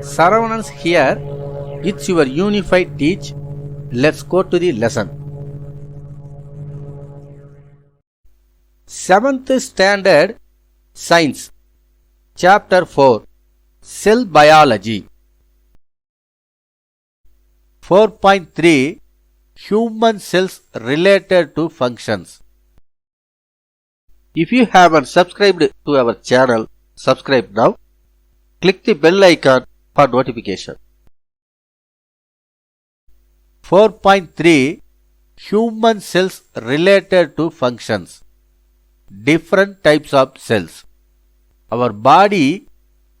Saravanans here. It's your unified teach. Let's go to the lesson. Seventh Standard Science Chapter 4 Cell Biology 4.3 Human Cells Related to Functions If you haven't subscribed to our channel, subscribe now. Click the bell icon for notification. 4.3 Human Cells Related to Functions Different types of cells. Our body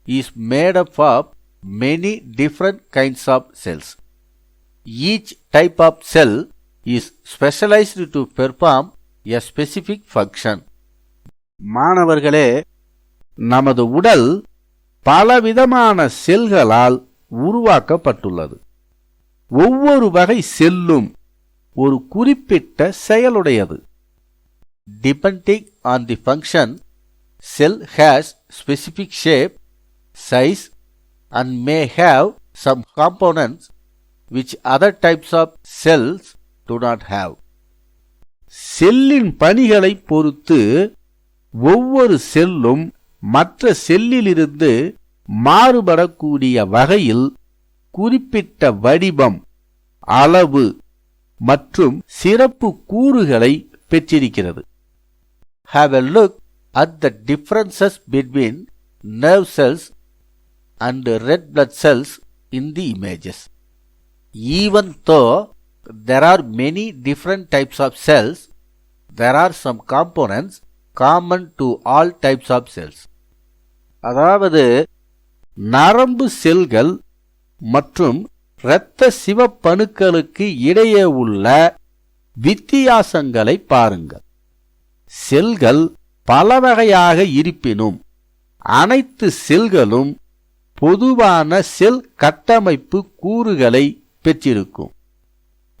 is made up of many different kinds of cells. Each type of cell is specialized to perform a specific function. மாணவர்களே நமது உடல் பலவிதமான செல்களால் உருவாக்கப்பட்டுள்ளது ஒவ்வொரு வகை செல்லும் ஒரு குறிப்பிட்ட செயலுடையது Depending on the function, cell has specific shape, size and may have some components which other types of cells do not have. செல்லின் பணிகளை பொறுத்து ஒவ்வொரு செல்லும் மற்ற செல்லிலிருந்து மாறுபடக்கூடிய வகையில் குறிப்பிட்ட வடிவம் அளவு மற்றும் சிறப்பு கூறுகளை பெற்றிருக்கிறது have a look at the differences between nerve cells and red blood cells in the images even though there are many different types of cells there are some components common to all types of cells அதாவது நரம்பு செல்கள் மற்றும் இரத்த சிவப்பணுக்களுக்கு இடையே உள்ள வித்தியாசங்களை பாருங்கள். செல்கள் பல வகையாக இருப்பினும் அனைத்து செல்களும் பொதுவான செல் கட்டமைப்பு கூறுகளை பெற்றிருக்கும்.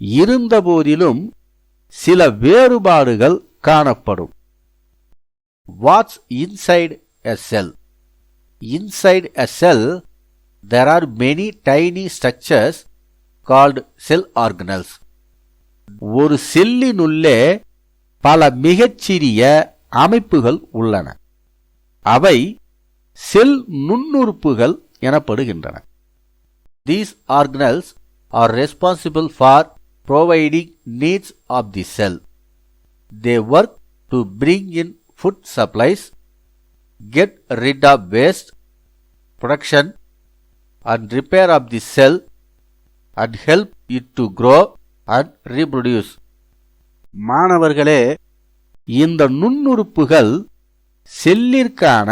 இருந்தபோதிலும் சில வேறுபாடுகள் காணப்படும். What's inside a cell inside a cell there are many tiny structures called cell organelles ஒரு செல்லினுள்ளே பல மிகச்சிறிய அமைப்புகள் உள்ளன. அவை செல் நுண்ணுறுப்புகள் எனப்படுகின்றன. These organelles are responsible for providing needs of the cell they work to bring in food supplies get rid of waste production and repair of the cell and help it to grow and reproduce. மாணவர்களே இந்த நுண்ணுறுப்புகள் செல்லிற்கான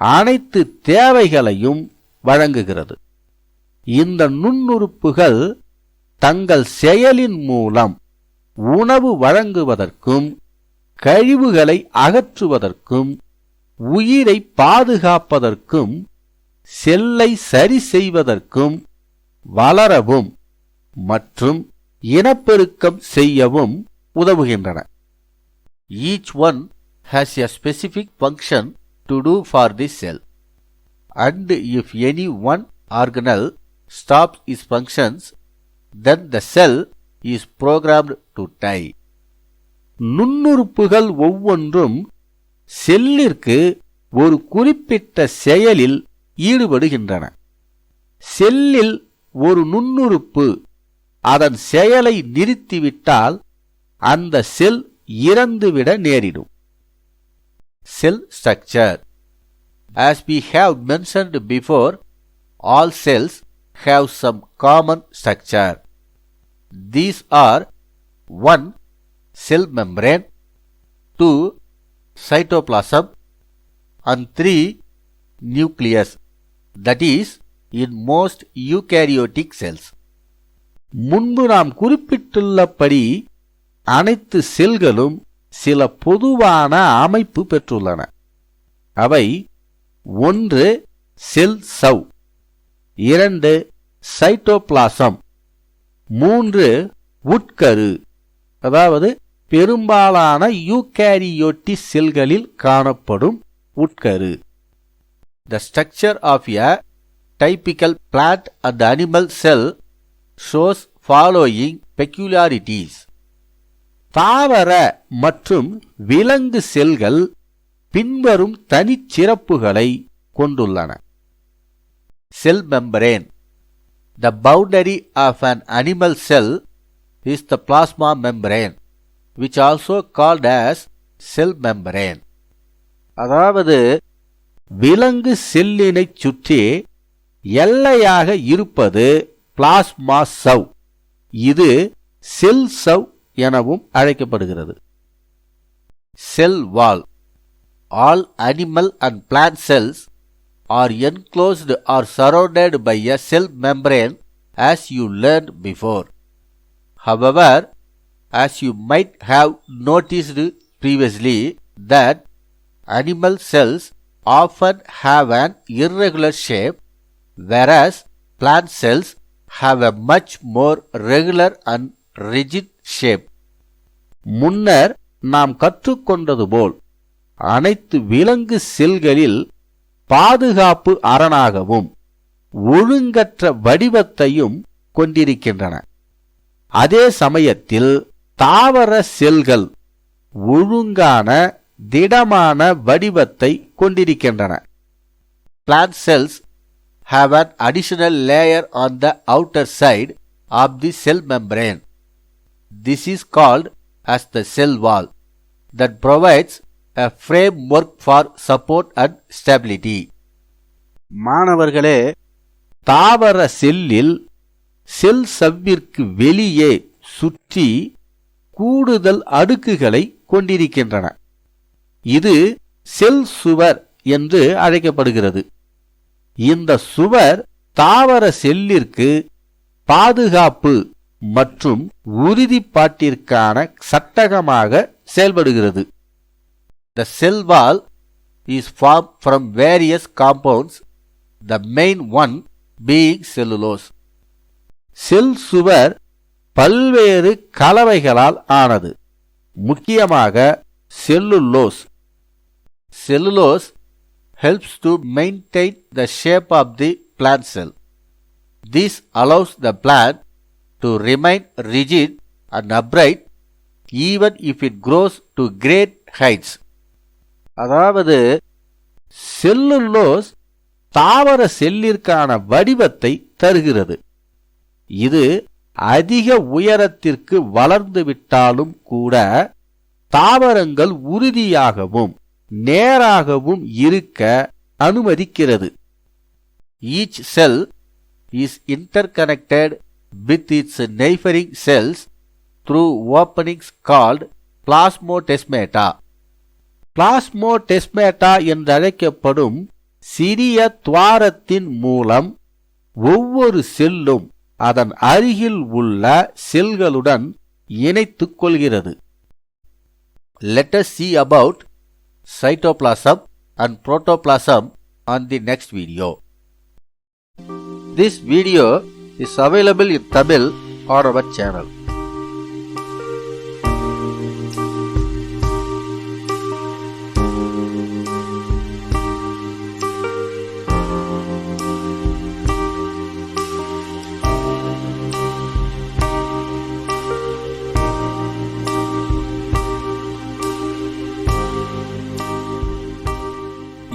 அனைத்து தேவைகளையும் வழங்குகிறது இந்த நுண்ணுறுப்புகள் தங்கள் செயலின் மூலம் உணவு வழங்குவதற்கும் கழிவுகளை அகற்றுவதற்கும் உயிரை பாதுகாப்பதற்கும் செல்லை சரி செய்வதற்கும் வளரவும் மற்றும் இனப்பெருக்கம் செய்யவும் உதவுகின்றன. Each one has a specific function to do for the cell and if any one organelle stops its functions then the cell is programmed to die நுண்ணுறுப்புகள் ஒவ்வொன்றும் செல்லிற்கு ஒரு குறிப்பிட்ட செயலில் ஈடுபடுகின்றன. செல்லில் ஒரு நுண்ணுறுப்பு அதன் செயலை நிறுத்திவிட்டால் அந்த செல் இறந்துவிட நேரிடும். Cell structure as we have mentioned before all cells have some common structure. These are 1 cell membrane 2 cytoplasm and 3 nucleus that is in most eukaryotic cells. முன்பு நாம் குறிப்பிட்டுள்ளபடி அனைத்து செல்களும் சில பொதுவான அமைப்பு பெற்றுள்ளன. அவை ஒன்று செல் சவ் இரண்டு சைட்டோபிளாசம் மூன்று உட்கரு அதாவது பெரும்பாலான யூகேரியோட்டி செல்களில் காணப்படும் உட்கரு. The structure of a typical plant and animal cell shows following peculiarities தாவர மற்றும் விலங்கு செல்கள் பின்வரும் தனிச்சிறப்புகளை கொண்டுள்ளன. Cell membrane the boundary of an animal cell is the plasma membrane which also called as cell membrane அதாவது விலங்கு செல்லினைச் சுற்றி எல்லையாக இருப்பது பிளாஸ்மா சவ். இது செல் சவ் எனவும் அழைக்கப்படுகிறது. Cell wall all animal and plant cells are enclosed or surrounded by a cell membrane as you learn before however as you might have noticed previously that animal cells often have an irregular shape whereas plant cells have a much more regular and rigid shape முன்னர் நாம் கற்றுக்கொண்டது போல் அனைத்து விலங்கு செல்களில் பாதுகாப்பு அரணாகவும் ஒழுங்கற்ற வடிவத்தையும் கொண்டிருக்கின்றன அதே சமயத்தில் தாவர செல்கள் ஒழுங்கான திடமான வடிவத்தை கொண்டிருக்கின்றன plant cells have an additional layer on the outer side of the cell membrane. This is called as the cell wall that provides a framework for support and stability. மாணவர்களே தாவர செல்லில் செல் சவ்விற்கு வெளியே சுற்றி கூடுதல் அடுக்குகளை கொண்டிருக்கின்றன. இது செல் சுவர் என்று அழைக்கப்படுகிறது. இந்த சுவர் தாவர செல்லிற்கு பாதுகாப்பு மற்றும் உறுதிப்பாட்டிற்கான சட்டகமாக செயல்படுகிறது. The cell wall is form from various compounds compounds, main one being cellulose cell சுவர் பல்வேறு கலவைகளால் ஆனது முக்கியமாக cellulose cellulose helps to maintain the shape of the plant cell this allows the plant to remain rigid and upright even if it grows to great heights அதாவது cellulose தாவர செல்லிற்கான வடிவத்தை தருகிறது இது அதிக உயரத்திற்கு வளர்ந்து விட்டாலும் கூட தாவரங்கள் உறுதியாகவும் நேராகவும் இருக்க அனுமதிக்கிறது. Each cell is interconnected with its neighbouring cells through openings called plasmodesmata plasmodesmata என்றழைக்கப்படும் சிறிய துவாரத்தின் மூலம் ஒவ்வொரு செல்லும் அதன் அருகில் உள்ள செல்களுடன் இணைத்துக் கொள்கிறது Let us see about cytoplasm and protoplasm on the next video. This video is available in Tamil on our channel.